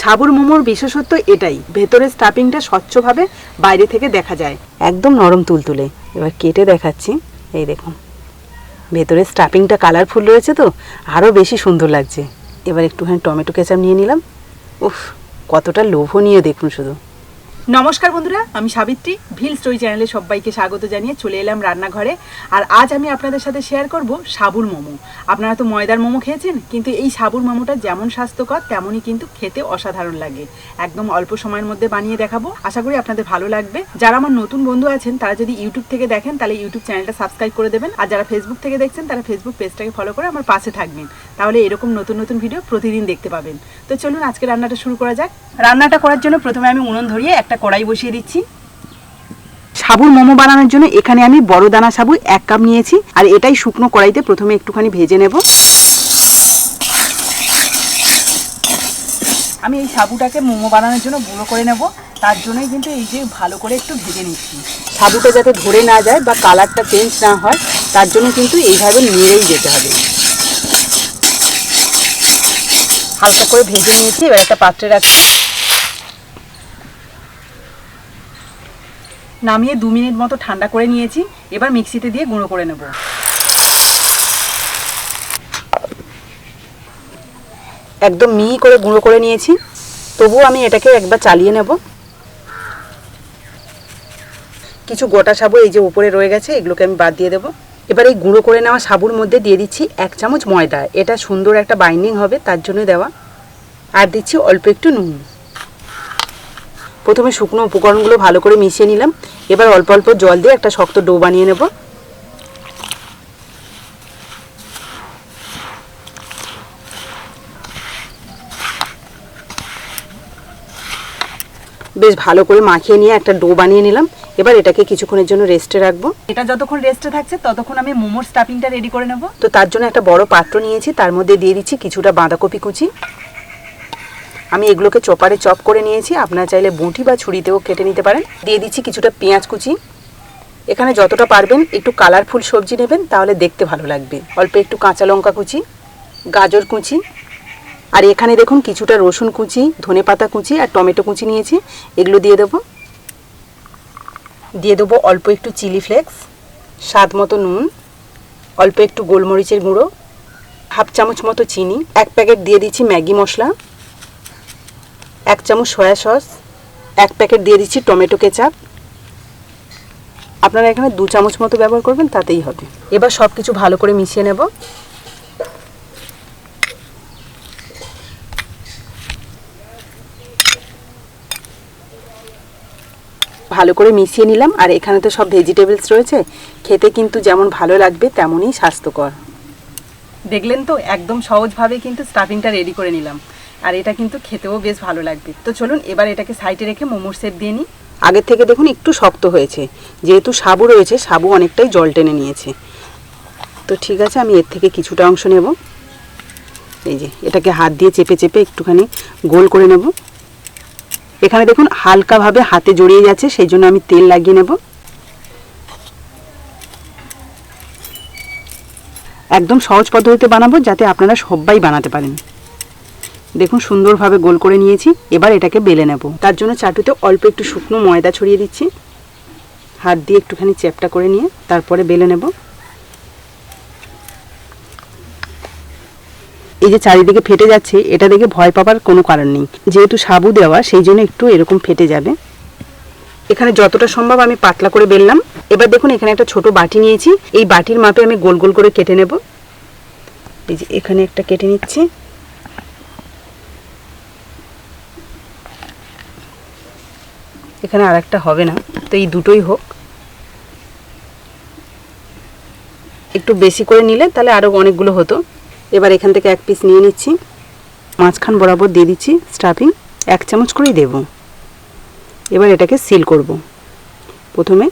সাবুর মোমোর বিশেষত্ব এটাই, ভেতরের স্টাফিংটা স্বচ্ছভাবে বাইরে থেকে দেখা যায়। একদম নরম তুলতুলে। এবার কেটে দেখাচ্ছি, এই দেখুন। ভেতরে স্টাফিংটা কালারফুল রয়েছে তো আরও বেশি সুন্দর লাগছে। এবার একটুখানি টমেটো কেচাপ নিয়ে নিলাম। উফ, কতটা লোভনীয় দেখুন শুধু। নমস্কার বন্ধুরা, আমি সাবিত্রী। ভিল স্টোরি চ্যানেলে সবাইকে স্বাগত জানিয়ে চলে এলাম রান্নাঘরে। আর আজ আমি আপনাদের সাথে শেয়ার করব সাবুর মোমো। আপনারা তো ময়দার মোমো খেয়েছেন, কিন্তু এই সাবুর মোমোটা যেমন স্বাস্থ্যকর তেমনই কিন্তু খেতে অসাধারণ লাগে। একদম অল্প সময়ের মধ্যে বানিয়ে দেখাবো। আশা করি আপনাদের ভালো লাগবে। যারা আমার নতুন বন্ধু আছেন, তারা যদি ইউটিউব থেকে দেখেন, তাহলে ইউটিউব চ্যানেলটা সাবস্ক্রাইব করে দেবেন। আর যারা ফেসবুক থেকে দেখছেন, তারা ফেসবুক পেজটাকে ফলো করে আমার পাশে থাকবেন। তাহলে এরকম নতুন নতুন ভিডিও প্রতিদিন দেখতে পাবেন। তো চলুন আজকে রান্নাটা শুরু করা যাক। রান্নাটা করার জন্য প্রথমে আমি উনুন ধরিয়ে একটা কড়াই বসিয়ে দিচ্ছি। সাবুর মোমো বানানোর জন্য এখানে আমি বড় দানা সাবু এক কাপ নিয়েছি আর এটাই শুকনো কড়াইতে প্রথমে একটুখানি ভেজে নেব। আমি এই সাবুটাকে মোমো বানানোর জন্য গুঁড়ো করে নেব তার জন্যই কিন্তু এই যে ভালো করে একটু ভেজে নিচ্ছি। সাবুটা যাতে ধরে না যায় বা কালারটা চেঞ্জ না হয় তার জন্য কিন্তু এইভাবে নেড়েই যেতে হবে। হালকা করে ভেজে নিয়েছি এবার একটা পাত্রে রাখছি। নামিয়ে দু মিনিট মতো ঠান্ডা করে নিয়েছি। এবার মিক্সিতে দিয়ে গুঁড়ো করে নেব। একদম মিহি করে গুঁড়ো করে নিয়েছি। তবুও আমি এটাকে একবার চালিয়ে নেব। কিছু গোটা সাবু এই যে উপরে রয়ে গেছে, এগুলোকে আমি বাদ দিয়ে দেবো। এবার এই গুঁড়ো করে নেওয়া সাবুর মধ্যে দিয়ে দিচ্ছি এক চামচ ময়দা। এটা সুন্দর একটা বাইন্ডিং হবে, তার জন্য দেওয়া। আর দিচ্ছি অল্প একটু নুন। প্রথমে শুকনো উপকরণগুলো ভালো করে মিশিয়ে নিলাম। এবার অল্প অল্প জল দিয়ে একটা শক্ত ডো বানিয়ে নেব। বেশ ভালো করে মাখিয়ে নিয়ে একটা ডো বানিয়ে নিলাম। এবার এটাকে কিছুক্ষণের জন্য রেস্টে রাখব। এটা যতক্ষণ রেস্টে থাকছে ততক্ষণ আমি মোমোর স্টাফিংটা রেডি করে নেব। তো তার জন্য একটা বড় পাত্র নিয়েছি। তার মধ্যে দিয়ে দিচ্ছি কিছুটা বাঁধাকপি কুচি। আমি এগুলোকে চপারে চপ করে নিয়েছি। আপনারা চাইলে বুঁটি বা ছুরিতেও কেটে নিতে পারেন। দিয়ে দিচ্ছি কিছুটা পেঁয়াজ কুচি। এখানে যতটা পারবেন একটু কালারফুল সবজি নেবেন, তাহলে দেখতে ভালো লাগবে। অল্প একটু কাঁচা লঙ্কা কুচি, গাজর কুচি। আর এখানে দেখুন কিছুটা রসুন কুচি, ধনে পাতা কুচি আর টমেটো কুচি নিয়েছি। এগুলো দিয়ে দেবো। দিয়ে দেবো অল্প একটু চিলি ফ্লেক্স, স্বাদ মতো নুন, অল্প একটু গোলমরিচের গুঁড়ো, হাফ চামচ মতো চিনি। এক প্যাকেট দিয়ে দিচ্ছি ম্যাগি মশলা। এক চামচ সয়া সস, এক প্যাকেট দিয়ে দিচ্ছি টমেটো কেচাপ। আপনারা এখানে দু চামচ মতো ব্যবহার করবেন, তাতেই হবে। এবার সব কিছু ভালো করে মিশিয়ে নেব। ভালো করে মিশিয়ে নিলাম, আর এখানে তো সব ভেজিটেবলস রয়েছে। খেতে কিন্তু যেমন ভালো লাগবে, তেমনই স্বাস্থ্যকর। দেখলেন তো, একদম সহজভাবে কিন্তু স্টাফিংটা রেডি করে নিলাম। আর এটা কিন্তু খেতেও বেশ ভালো লাগবে। তো চলুন, এবার এটাকে সাইডে রেখে মোমোর শেপ দিয়ে নিই। আগের থেকে দেখুন, একটু শক্ত হয়েছে। যেহেতু সাবু রয়েছে, সাবু অনেকটাই জল টেনে নিয়েছে। তো ঠিক আছে, আমি এর থেকে কিছুটা অংশ নেব। এই যে, এটাকে হাত দিয়ে চেপে চেপে একটুখানি গোল করে নেব। এখানে দেখুন, হালকাভাবে হাতে জড়িয়ে যাচ্ছে, সেই জন্য আমি তেল লাগিয়ে নেব। একদম সহজ পদ্ধতিতে বানাবো, যাতে আপনারা সবাই বানাতে পারেন। দেখুন, সুন্দরভাবে গোল করে নিয়েছি। এবার এটাকে বেলে নেব। তার জন্য চাটুতে অল্প একটু শুকনো ময়দা ছড়িয়ে দিচ্ছি। হাত দিয়ে একটুখানি চ্যাপটা করে নিয়ে তারপরে বেলে নেব। এই যে চারিদিকে ফেটে যাচ্ছে, এটা দেখে ভয় পাবার কোনো কারণ নেই। যেহেতু সাবু দেওয়া, সেই জন্য একটু এরকম ফেটে যাবে। এখানে যতটা সম্ভব আমি পাতলা করে বেললাম। এবার দেখুন, এখানে একটা ছোট বাটি নিয়েছি। এই বাটির মাপে আমি গোল গোল করে কেটে নেব। এই যে এখানে একটা কেটে নিচ্ছি। এখানে আর একটা হবে না, তো এই দুটোই হোক। একটু বেশি করে নিলে তাহলে আরও অনেকগুলো হতো। এবার এখান থেকে এক পিস নিয়ে নিচ্ছি। মাঝখান বরাবর দিয়ে দিচ্ছি স্টাফিং এক চামচ করেই দেব। এবার এটাকে সিল করব। প্রথমে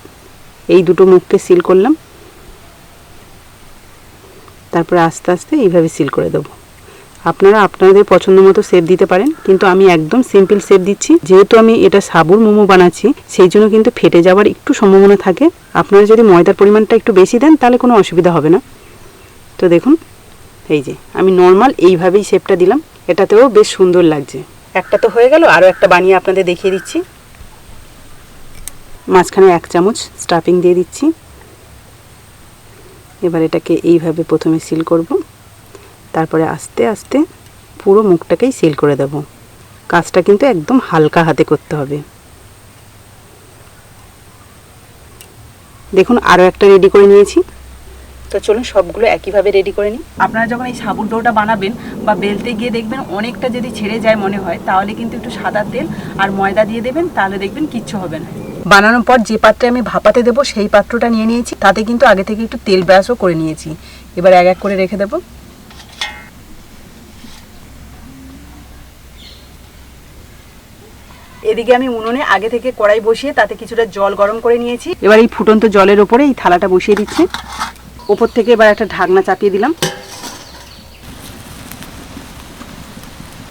এই দুটো মুখকে সিল করলাম। তারপরে আস্তে আস্তে এইভাবে সিল করে দেবো। আপনারা আপনাদের পছন্দ মতো শেপ দিতে পারেন, কিন্তু আমি একদম সিম্পল শেপ দিচ্ছি। যেহেতু আমি এটা সাবুর মোমো বানাচ্ছি, সেই জন্য কিন্তু ফেটে যাওয়ার একটু সম্ভাবনা থাকে। আপনারা যদি ময়দার পরিমাণটা একটু বেশি দেন, তাহলে কোনো অসুবিধা হবে না। তো দেখুন, এই যে, আমি নর্মাল এইভাবেই শেপটা দিলাম। এটাতেও বেশ সুন্দর লাগছে। একটা তো হয়ে গেল, আরও একটা বানিয়ে আপনাদের দেখিয়ে দিচ্ছি। মাঝখানে এক চামচ স্টাফিং দিয়ে দিচ্ছি। এবার এটাকে এইভাবে প্রথমে সিল করব। তারপরে আস্তে আস্তে পুরো মুখটাকেই সিল করে দেব। কাজটা কিন্তু একদম হালকা হাতে করতে হবে। দেখুন আরও একটা রেডি করে নিয়েছি। তো চলুন, সবগুলো একইভাবে রেডি করে নিই। আপনারা যখন এই সাবুর ডোটা বানাবেন বা বেলতে গিয়ে দেখবেন অনেকটা যদি ছেড়ে যায় মনে হয়, তাহলে কিন্তু একটু সাদা তেল আর ময়দা দিয়ে দেবেন, তাহলে দেখবেন কিচ্ছু হবে না। বানানোর পর যে পাত্রে আমি ভাপাতে দেবো, সেই পাত্রটা নিয়ে নিয়েছি। তাতে কিন্তু আগে থেকে একটু তেল ব্রাশও করে নিয়েছি। এবার এক এক করে রেখে দেবো। এদিকে আমি উনুনে আগে থেকে কড়াই বসিয়ে তাতে কিছুটা জল গরম করে নিয়েছি। এবার এই ফুটন্ত জলের ওপরে এই থালাটা বসিয়ে দিচ্ছি। ওপর থেকে এবার একটা ঢাকনা চাপিয়ে দিলাম।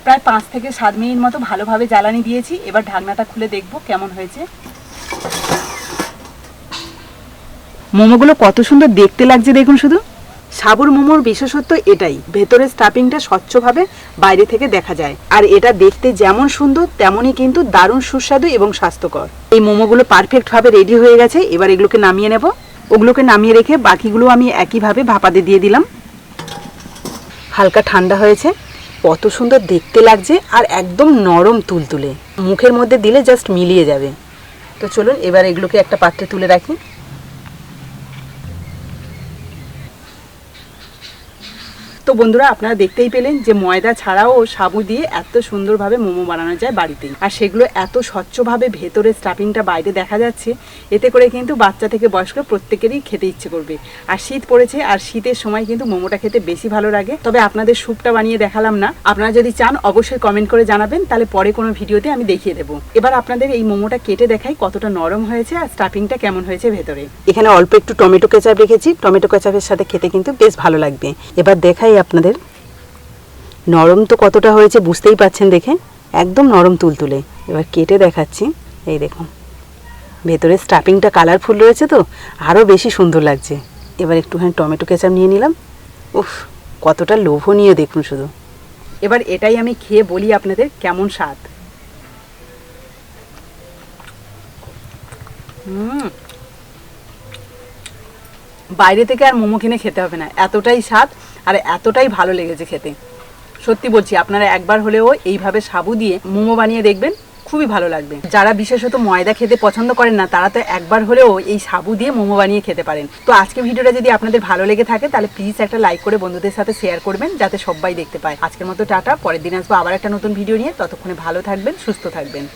প্রায় পাঁচ থেকে সাত মিনিট মতো ভালোভাবে জ্বালানি দিয়েছি। এবার ঢাকনাটা খুলে দেখব কেমন হয়েছে। মোমোগুলো কত সুন্দর দেখতে লাগছে দেখুন শুধু। সাবুর মোমোর বিশেষত্ব এটাই, ভেতরের স্টাফিংটা স্বচ্ছভাবে বাইরে থেকে দেখা যায়। আর এটা দেখতে যেমন সুন্দর, তেমনই কিন্তু দারুণ সুস্বাদু এবং স্বাস্থ্যকর। এই মোমোগুলো পারফেক্ট ভাবে রেডি হয়ে গেছে, এবার এগুলোকে নামিয়ে নেব। ওগুলোকে নামিয়ে রেখে বাকিগুলো আমি একইভাবে ভাপাতে দিয়ে দিলাম। হালকা ঠান্ডা হয়েছে। কত সুন্দর দেখতে লাগছে আর একদম নরম তুলতুলে। মুখের মধ্যে দিলে জাস্ট মিলিয়ে যাবে। তো চলুন, এবার এগুলোকে একটা পাত্রে তুলে রাখি। তো বন্ধুরা, আপনারা দেখতেই পেলেন যে ময়দা ছাড়াও সাবু দিয়ে এত সুন্দরভাবে মোমো বানানো যায় বাড়িতেই। আর সেগুলো এত স্বচ্ছভাবে ভেতরে স্টাফিংটা বাইরে দেখা যাচ্ছে, এতে করে কিন্তু বাচ্চা থেকে বয়স্ক প্রত্যেকেরই খেতে ইচ্ছে করবে। আর শীত পড়েছে, আর শীতের সময় কিন্তু মোমোটা খেতে বেশি ভালো লাগে। তবে আপনাদের স্যুপটা বানিয়ে দেখালাম না। আপনারা যদি চান, অবশ্যই কমেন্ট করে জানাবেন, তাহলে পরে কোনো ভিডিওতে আমি দেখিয়ে দেবো। এবার আপনাদের এই মোমোটা কেটে দেখাই কতটা নরম হয়েছে আর স্টাফিংটা কেমন হয়েছে ভেতরে। এখানে অল্প একটু টমেটো কেচাপ রেখেছি। টমেটো কেচাপের সাথে খেতে কিন্তু বেশ ভালো লাগবে। এবার আপনাদের। নরম তো কতটা হয়েছে বুঝতেই পাচ্ছেন দেখে। একদম নরম তুলতুলে। এবার কেটে দেখাচ্ছি। এই দেখুন। ভেতরে স্টাফিংটা কালারফুল রয়েছে তো, আরও বেশি সুন্দর লাগছে। এবার একটুখানি টমেটো কেচাপ নিয়ে নিলাম। উফ, কতটা লোভনীয় দেখুন শুধু। এবার এটাই আমি খেয়ে বলি আপনাদের কেমন স্বাদ। হুম। বাইরে থেকে আর মোমো কিনে খেতে হবে না। এতটাই স্বাদ আর এতটাই ভালো লেগেছে খেতে। সত্যি বলছি, আপনারা একবার হলেও এইভাবে সাবু দিয়ে মোমো বানিয়ে দেখবেন, খুবই ভালো লাগবে। যারা বিশেষত ময়দা খেতে পছন্দ করেন না, তারা তো একবার হলেও এই সাবু দিয়ে মোমো বানিয়ে খেতে পারেন। তো আজকে ভিডিওটা যদি আপনাদের ভালো লেগে থাকে, তাহলে প্লিজ একটা লাইক করে বন্ধুদের সাথে শেয়ার করবেন, যাতে সবাই দেখতে পায়। আজকের মতো টাটা, পরের দিন আসব আবার একটা নতুন ভিডিও নিয়ে। ততক্ষণে ভালো থাকবেন, সুস্থ থাকবেন।